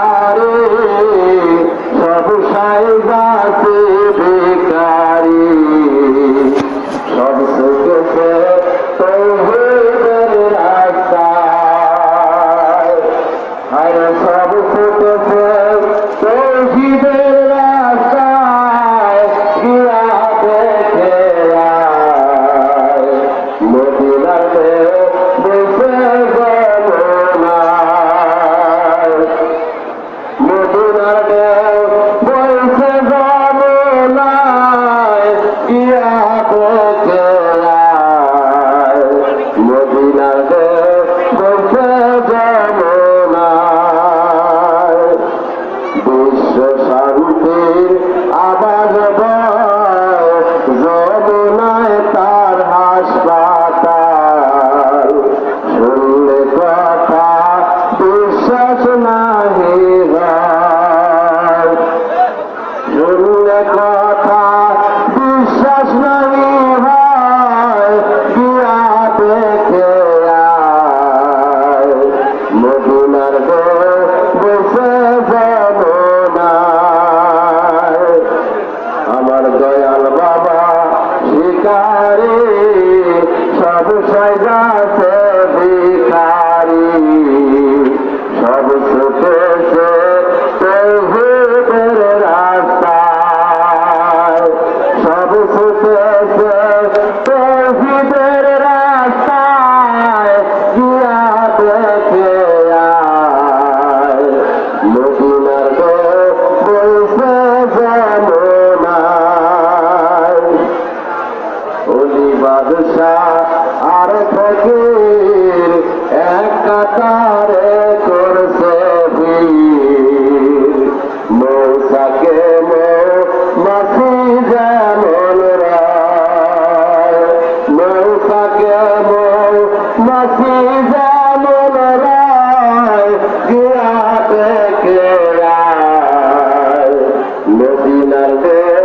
সারে সব সাইবা বিশ্ব সাহিত্যের আবাস শিকারি সব সাইজাছে ভিখারি। সব ছুটেছে তৌহিদের রাস্তায়। সব ছুটেছে তৌহিদের রাস্তায় গিয়া দেখে বলি বাদশাহ, আর ফকির এক কাতারে করছে মৌসাকে মাসি যেমন মৌসাকে মাসি যেমন রায় গিয়া থেকে রায়। মদিনার দেয়